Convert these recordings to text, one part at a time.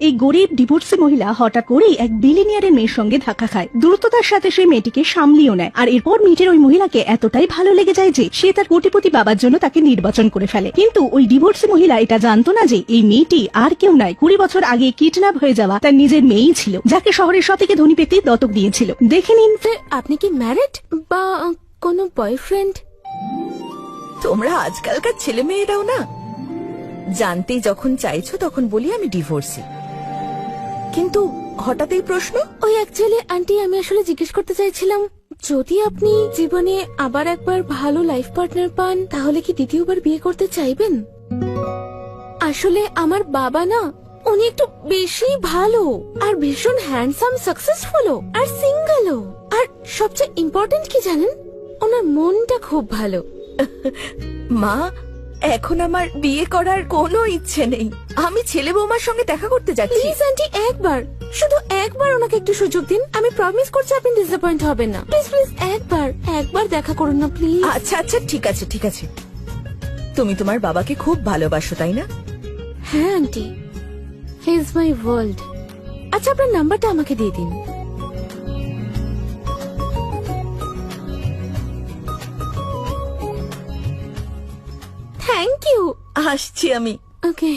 এই গরিব ডিভোর্সি মহিলা হঠাৎ করেই এক বিলিনিয়ারের মেয়ের সঙ্গে ধাক্কা খায়। দ্রুততার সাথে সেই মেয়েটিকে সামলিয়েও নেয়। আর এরপর মেয়েটির ওই মহিলাকে এতটাই ভালো লেগে যায় যে সে তার কোটিপতি বাবার জন্য তাকে নির্বাচন করে ফেলে। কিন্তু ওই ডিভোর্সি মহিলা এটা জানতো না যে এই মেয়েটি আর কেউ নয় কুড়ি বছর আগে কিডন্যাপ হয়ে যাওয়া তার নিজের মেয়েই ছিল, যাকে শহরের সব ধনী ব্যক্তি দত্তক দিয়েছিল। দেখে নিন আপনি কি ম্যারিড বা কোনো বয়ফ্রেন্ড তোমরা আজকালকার ছেলে মেয়েরাও না? জানতে যখন চাইছো তখন বলি আমি ডিভোর্সি কিন্তু হঠাৎ এই প্রশ্ন? ওই অ্যাকচুয়ালি আন্টি আমি আসলে জিজ্ঞেস করতে চাইছিলাম, যদি আপনি জীবনে আবার একবার ভালো লাইফ পার্টনার পান, তাহলে কি দ্বিতীয়বার বিয়ে করতে চাইবেন? আসলে আমার বাবা না, উনি একটু বেশি ভালো, আর ভীষণ হ্যান্ডসাম সাকসেসফুলও আর সিঙ্গেলও আর সবচেয়ে ইম্পর্টেন্ট কি জানেন? ওনার মনটা খুব ভালো। মা এখন আমার বিয়ে করার কোনো ইচ্ছে নেই। আমি ছেলে বৌমার সঙ্গে দেখা করতে যাচ্ছি। প্লিজ আন্টি একবার। শুধু একবার ওনাকে একটু সুযোগ দিন। আমি প্রমিস করছি আপনি ডিসঅ্যাপয়েন্ট হবেন না। প্লিজ প্লিজ একবার। একবার দেখা করুন না প্লিজ আচ্ছা আচ্ছা ঠিক আছে ঠিক আছে। তুমি তোমার বাবাকে খুব ভালোবাসো তাই না? হ্যাঁ aunty. He is my world আচ্ছা আপনার নাম্বারটা আমাকে দিয়ে দিন। থ্যাংক ইউ আসছি আমি। ওকে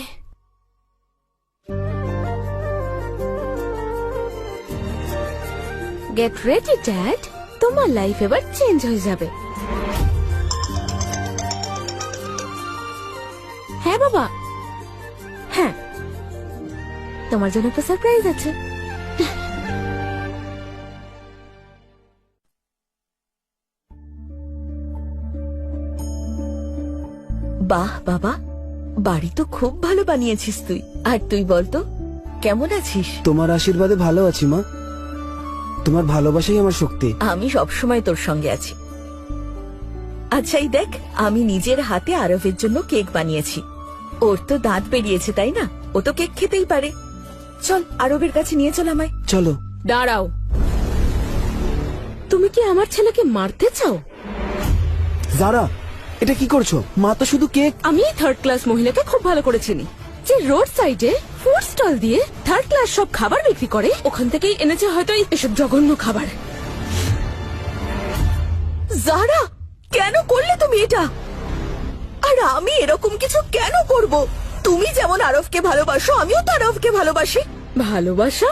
গেট রেডি ড্যাড তোমার লাইফ এবার চেঞ্জ হয়ে যাবে। হ্যাঁ বাবা। হ্যাঁ। তোমার জন্য একটা সারপ্রাইজ আছে। বাহ বাবা। বাড়ি তো খুব ভালো বানিয়েছিস তুই। আর তুই বলতো কেমন আছিস? তোমার আশীর্বাদে ভালো আছি মা। তোমার ভালোবাসাই আমার শক্তি। আমি সবসময় তোর সঙ্গে আছি। আচ্ছা এই দেখ আমি নিজের হাতে আরবের জন্য কেক বানিয়েছি। ওর তো দাঁত বেরিয়েছে তাই না? ও তো কেক খেতেই পারে। চল আরবের কাছে নিয়ে চল আমায়। চলো। দাঁড়াও। তুমি কি আমার ছেলেকে মারতে চাও? যারা এটা কি করছ? মা তো শুধু কেক। আমি থার্ড ক্লাস মহিলাকে খুব ভালো করে চিনি। যে রোড সাইডে ফুড স্টল দিয়ে থার্ড ক্লাস সব খাবার বিক্রি করে, ওখান থেকেই এনেছে হয়তো এসব জঘন্য খাবার। জারা, কেন করলে তুমি এটা? আর আমি এরকম কিছু কেন করব? তুমি যেমন আরবকে ভালোবাসো, আমিও তো আরবকে ভালোবাসি। ভালোবাসা?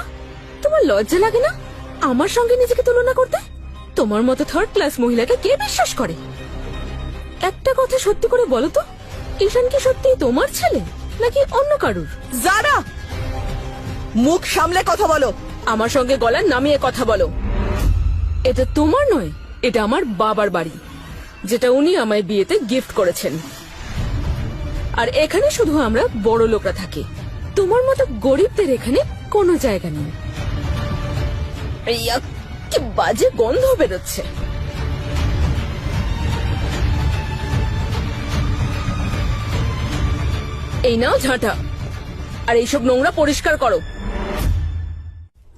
তোমার লজ্জা লাগে না? আমার সঙ্গে নিজেকে তুলনা করতে? তোমার মতো থার্ড ক্লাস মহিলাকে কে বিশ্বাস করে? একটা কথা সত্যি করে বলো তো ঈশান কি সত্যি তোমার ছেলে নাকি অন্য কারুর? জারা! মুখ সামলে কথা বলো। আমার সঙ্গে গলার নামিয়ে কথা বলো। এটা তোমার নয় এটা আমার বাবার বাড়ি যেটা উনি আমায় বিয়েতে গিফট করেছেন। আর এখানে শুধু আমরা বড় লোকরা থাকি। তোমার মতো গরিবদের এখানে কোনো জায়গা নেই। বাজে গন্ধ বেরোচ্ছে। এই নাও ঝাঁটা। আর এইসব নোংরা পরিষ্কার করো।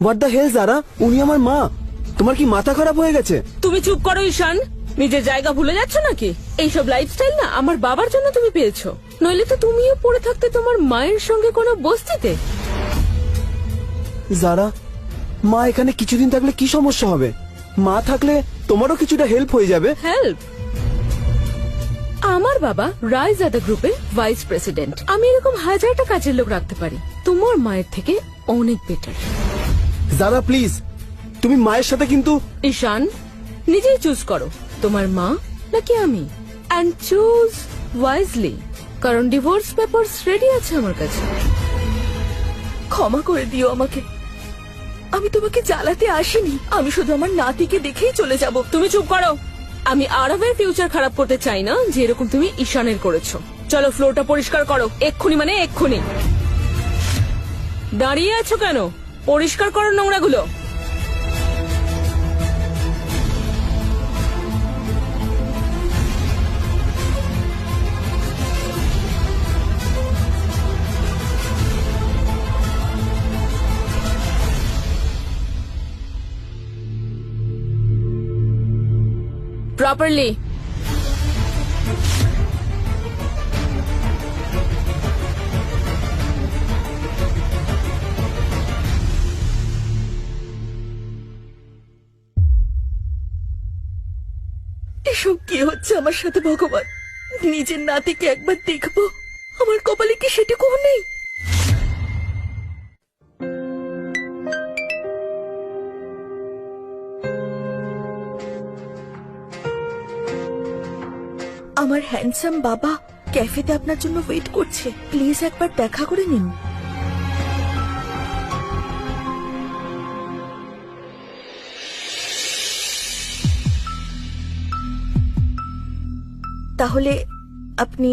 হোয়াট দ্য হেল যারা উনি আমার মা। তোমার কি মাথা খারাপ হয়ে গেছে? তুমি চুপ করো ঈশান। নিজের জায়গা ভুলে যাচ্ছ নাকি? এইসব লাইফস্টাইল না আমার বাবার জন্য তুমি পেয়েছ। নইলে তো তুমিও পড়ে থাকতে তোমার মায়ের সঙ্গে কোনো বস্তিতে। যারা মা এখানে কিছুদিন থাকলে কি সমস্যা হবে? মা থাকলে তোমারও কিছুটা হেল্প হয়ে যাবে। হেল্প আমার বাবা রায়জাদা গ্রুপের ভাইস প্রেসিডেন্ট। আমি এরকম হাজারটা কাজের লোক রাখতে পারি। তোমার মায়ের থেকে অনেক বেটার যারা প্লিজ তুমি মায়ের সাথে কিন্তু ঈশান নিজেই চুজ করো তোমার মা নাকি আমি? অ্যান্ড চুজ ওয়াইজলি কারণ ডিভোর্স পেপারস রেডি আছে আমার কাছে। ক্ষমা করে দিও আমাকে। আমি তোমাকে জ্বালাতে আসিনি। আমি শুধু আমার নাতিকে দেখেই চলে যাব। তুমি চুপ করো। আমি আরবের ফিউচার খারাপ করতে চাই না যে এরকম তুমি ঈশানের করেছ। চলো ফ্লোরটা পরিষ্কার করো। এক্ষুনি মানে এক্ষুনি। দাঁড়িয়ে আছো কেন? পরিষ্কার করো নোংরাগুলো। properly. এসব কি হচ্ছে আমার সাথে, ভগবান? নিজের নাতিকে একবার দেখব? আমার কপালে কি সেটুকুও নেই? আমার হ্যান্ডসাম বাবা ক্যাফেতে আপনার জন্য ওয়েট করছে। প্লিজ একবার দেখা করে নিন। তাহলে আপনি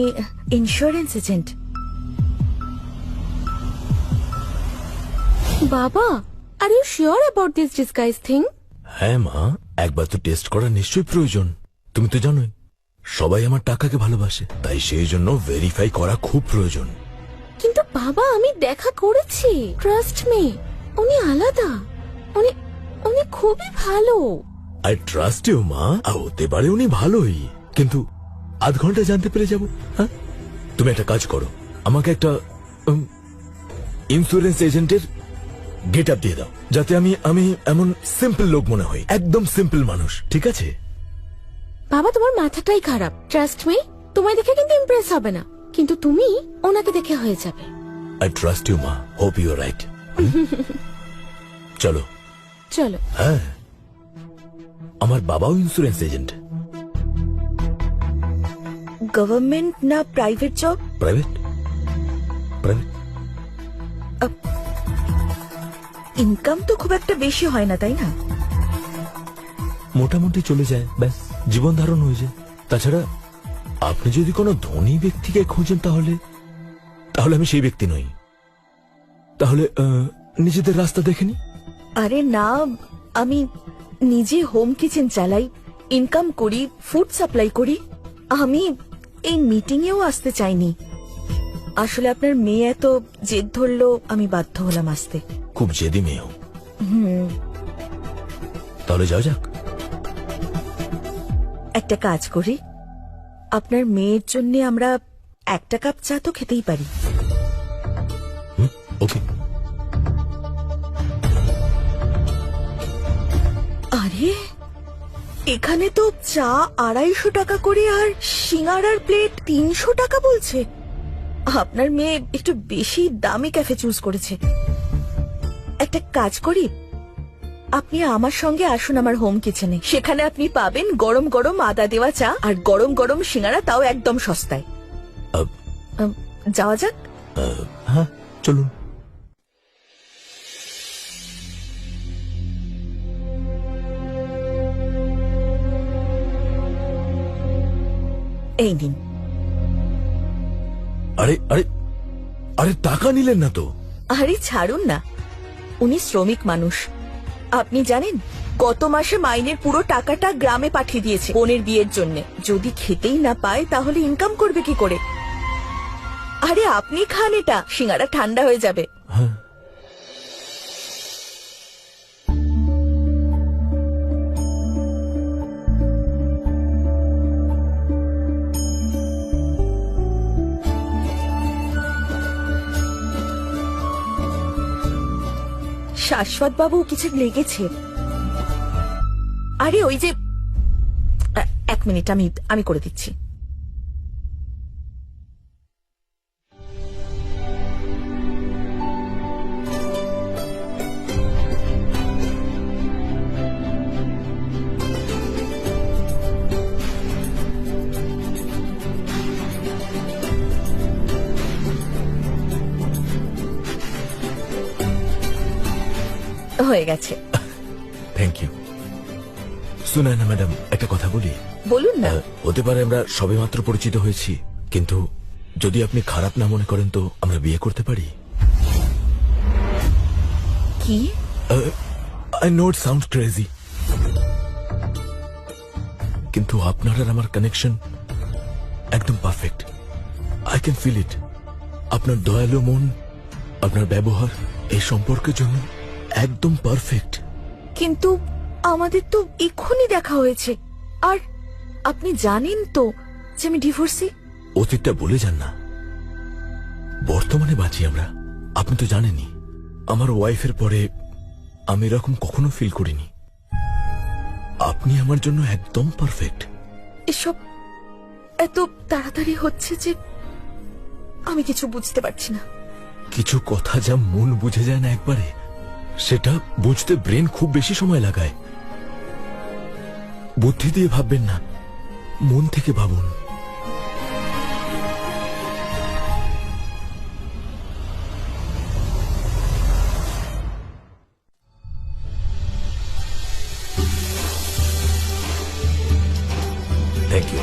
ইন্স্যুরেন্স এজেন্ট বাবা are you sure about this disguise thing হ্যাঁ মা। একবার তো টেস্ট করা নিশ্চয়ই প্রয়োজন। তুমি তো জানোই। সবাই আমার টাকাকে ভালোবাসে তাই সেই জন্য ভেরিফাই করা খুব প্রয়োজন। কিন্তু বাবা আমি দেখা করেছি। ট্রাস্ট মি উনি আলাদা। উনি উনি খুবই ভালো। আই ট্রাস্ট ইউ মা। আর হতে পারে উনি ভালোই। কিন্তু আধ ঘণ্টা জানতে পেরে যাব হ্যাঁ? তুমি একটা কাজ করো। আমাকে একটা ইন্স্যুরেন্স এজেন্টের গেট আপ দিয়ে দাও। যাতে আমি আমি এমন সিম্পল লোক মনে হই। একদম সিম্পল মানুষ ঠিক আছে? বাবা তোমার মাথাটাই খারাপ। ট্রাস্ট মি তোমায় দেখে কিন্তু ইমপ্রেস হবে না। কিন্তু তুমি ওনাকে দেখে হয়ে যাবে। আই ট্রাস্ট ইউ মা হোপ ইউ রাইট চলো। চলো। হ্যাঁ। আমার বাবাও ইন্স্যুরেন্স এজেন্ট গভর্নমেন্ট না private job private private income তো খুব একটা বেশি হয় না তাই না? মোটামুটি চলে যায় ব্যাস। জীবন ধারণ হয়ে যায়। তাছাড়া আপনি যদি কোনো ধনী ব্যক্তিকে খুঁজেন তাহলে তাহলে আমি সেই ব্যক্তি নই। তাহলে নিজেদের রাস্তা দেখেনি আরে না আমি নিজে হোম কিচেন চালাই ইনকাম করি ফুড সাপ্লাই করি। আমি এই মিটিং এও আসতে চাইনি। আসলে আপনার মেয়ে এত জেদ ধরলো আমি বাধ্য হলাম আসতে। খুব জেদি মেয়েও তাহলে যাও যাক। একটা কাজ করি। আপনার মেয়ের জন্য আমরা একটা কাপ চা তো খেতেই পারি। ওকে আরে এখানে তো চা আড়াইশো টাকা করে আর সিঙ্গারার প্লেট তিনশো টাকা বলছে। আপনার মেয়ে একটু বেশি দামি ক্যাফে চুজ করেছে। একটা কাজ করি আপনি আমার সঙ্গে আসুন আমার হোম কিচেনে সেখানে আপনি পাবেন গরম গরম আদা দেওয়া চা আর গরম গরম সিঙ্গারা তাও একদম সস্তায়। আহ, যাওয়া যাক। হ্যাঁ চলুন। এই নিন। আরে আরে আরে টাকা নিলেন না তো? আরে ছাড়ুন না। উনি শ্রমিক মানুষ। আপনি জানেন, গত মাসে মাইনের পুরো টাকাটা গ্রামে পাঠিয়ে দিয়েছে বোনের বিয়ের জন্য। যদি খেতেই না পায়, তাহলে ইনকাম করবে কি করে? আরে আপনি খান এটা, সিঙ্গারা ঠান্ডা হয়ে যাবে। হ্যাঁ। শাশ্বত বাবু কিছু লেগেছে? আরে ওই যে এক মিনিট আমি আমি করে দিচ্ছি। হয়ে গেছে। থ্যাংক ইউ শুনে না ম্যাডাম একটা কথা বলি। বলুন না। হতে পারে আমরা সবেমাত্র পরিচিত হয়েছি কিন্তু যদি আপনি খারাপ না মনে করেন তো আমরা বিয়ে করতে পারি? কি? I know it sound crazy কিন্তু আপনার আর আমার কানেকশন একদম perfect I can feel it আপনার দয়ালু মন আপনার ব্যবহার এই সম্পর্কের জন্য একদম পারফেক্ট কিন্তু আমাদের তো এক্ষুনি দেখা হয়েছে। আর আপনি জানেন তো যে আমি ডিভোর্সি অতীতটা বলে যান না। বর্তমানে বাঁচি আমরা। আপনি তো জানেনই আমার ওয়াইফের পরে আমি এরকম কখনো ফিল করিনি। আপনি আমার জন্য একদম পারফেক্ট এসব এত তাড়াতাড়ি হচ্ছে যে আমি কিছু বুঝতে পারছি না। কিছু কথা যা মন বুঝে যায় না একবারে। সেটা বুঝতে ব্রেন খুব বেশি সময় লাগায়। বুদ্ধি দিয়ে ভাববেন না, মন থেকে ভাবুন। থ্যাংক ইউ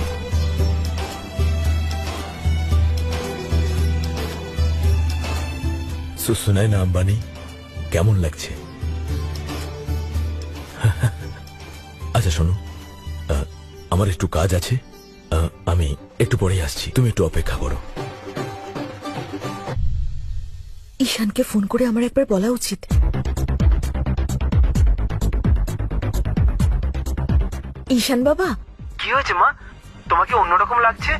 সুনাই না, আম্বানি। কেমন লাগছে? আচ্ছা শোনো। আমার একটু কাজ আছে। আমি একটু পরেই আসছি। তুমি একটু অপেক্ষা করো। ঈশানকে ফোন করে আমার একবার বলা উচিত। ঈশান বাবা? কি হয়েছে মা? তোমাকে অন্যরকম লাগছে?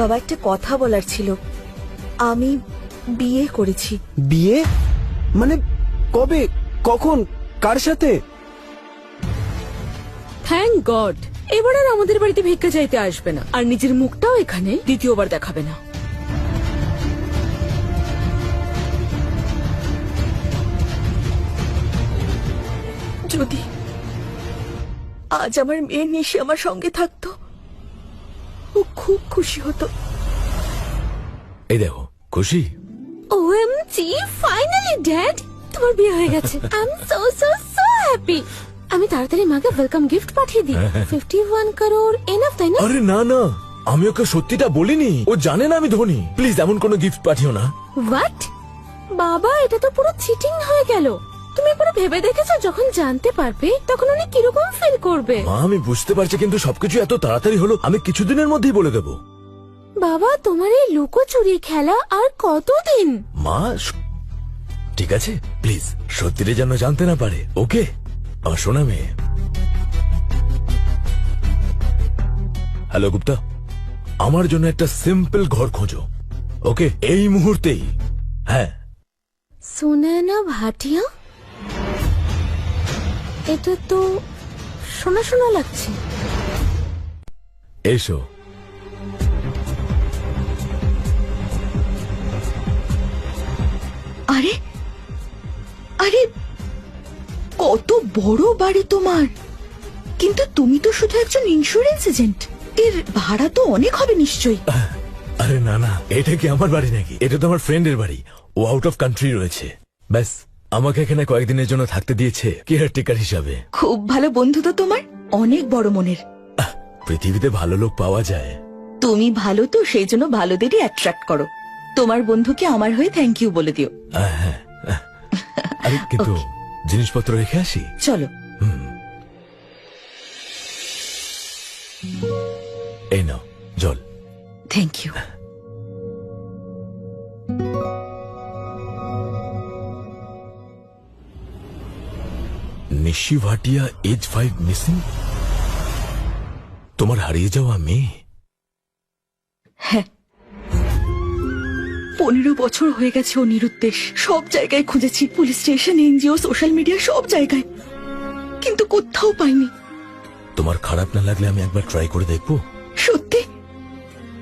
বাবা একটা কথা বলার ছিল। আমি বিয়ে করেছি। বিয়ে? মানে কবে? কখন? কার সাথে? থ্যাংক গড এবার আর আমাদের বাড়িতে ভিক্ষা চাইতে আসবে না। আর নিজের মুখটাও এখানে দ্বিতীয়বার দেখাবে না। যদি আজ আমার মেয়ে নিশে আমার সঙ্গে থাকতো ও খুব খুশি হতো। এই দেখো খুশি? ওএমজি ফাইনালি ড্যাড তোমার বিয়ে হয়ে গেছে। I am so so so happy আমি তাড়াতাড়ি মাকে ওয়েলকাম গিফট পাঠিয়ে দিই। ফিফটি ওয়ান কারোর এনাফ তাই না? আরে না না। আমি ওকে সত্যিটা বলিনি। ও জানে না আমি ধনী। প্লিজ এমন কোনো গিফট পাঠিও না। হোয়াট বাবা এটা তো পুরো চিটিং হয়ে গেল। তুমি একবার ভেবে দেখেছ যখন জানতে পারবে তখন উনি কীরকম ফিল করবে? মা আমি বুঝতে পারছি কিন্তু সবকিছু এত তাড়াতাড়ি হলো আমি কিছুদিনের মধ্যেই বলে দেবো। বাবা তোমার এই লুকোচুরি খেলা আর কতদিন? মা ঠিক আছে প্লিজ সত্যিটা যেন জানতে না পারে ওকে আমার শোনা মেয়ে। হ্যালো গুপ্তা। আমার জন্য একটা সিম্পল ঘর খোঁজো ওকে এই মুহূর্তেই। হ্যাঁ। সুনয়না ভাটিয়া? এটা তো শোনা শোনা লাগছে। এসো। আরে কত বড় বাড়ি তোমার। কিন্তু তুমি তো শুধু একজন ইন্স্যুরেন্স এজেন্ট এর ভাড়া তো অনেক হবে নিশ্চয়ই। আরে না না এটা কি আমার বাড়ি নাকি? এটা তো আমার ফ্রেন্ডের বাড়ি। ও আউট অফ কান্ট্রি রয়েছে। ব্যাস আমাকে এখানে কয়েকদিনের জন্য থাকতে দিয়েছে কেয়ারটেকার হিসাবে। খুব ভালো বন্ধু তো তোমার অনেক বড় মনের। পৃথিবীতে ভালো লোক পাওয়া যায়। তুমি ভালো তো সেই জন্য ভালোদেরই অ্যাট্রাক্ট করো। তোমার বন্ধুকে আমার হয়ে থ্যাংক ইউ বলে দিও। হ্যাঁ, আহ। আরে কিন্তু জিনিসপত্র রেখে আসি? চলো। এই নাও জল। Thank you Nishi Bhatia age five missing? তোমার হারিয়ে যাওয়া মেয়ে? হ্যাঁ পনেরো বছর হয়ে গেছে ও নিরুদ্দেশ। সব জায়গায় খুঁজেছি police station NGO social media সব জায়গায়। কিন্তু কোথাও পাইনি। তোমার খারাপ না লাগলে আমি একবার ট্রাই করে দেখব? সত্যি?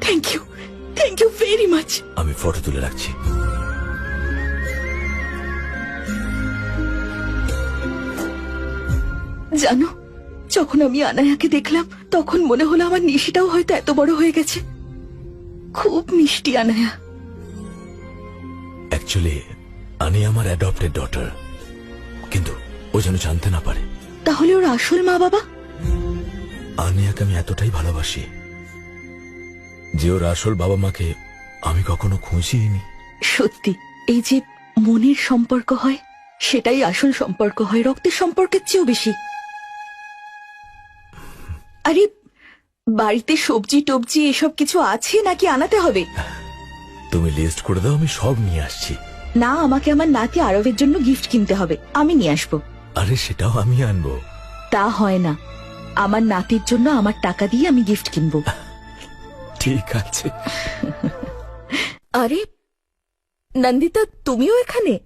Thank you thank you very much আমি ফটো তুলে রাখছি। জানো যখন আমি আনায়াকে দেখলাম তখন মনে হলো আমার নিশিটাও হয়তো এত বড় হয়ে গেছে। খুব মিষ্টি আনায়া। অ্যাকচুয়ালি আমি আমার অ্যাডপ্টেড ডটার কিন্তু ও যেন জানতে না পারে। তাহলে ওর আসল মা বাবা? আনিয়াকে আমি এতটাই ভালোবাসি যে ওর আসল বাবা মাকে আমি কখনো খুঁজিনি সত্যি এই যে মনের সম্পর্ক হয় সেটাই আসল সম্পর্ক হয় রক্তের সম্পর্কের চেয়েও বেশি। আরে বাড়িতে সবজি টবজি এসব কিছু আছে নাকি আনাতে হবে? তুমি লিস্ট করে দাও আমি সব নিয়ে আসছি। না আমাকে আমার নাতি আরবের জন্য গিফট কিনতে হবে। আমি নিয়ে আসব। আরে সেটাও আমি আনব। তা হয় না। আমার নাতির জন্য আমার টাকা দিয়ে আমি গিফট কিনবো। ঠিক আছে। আরে নন্দিতা তুমিও এখানে?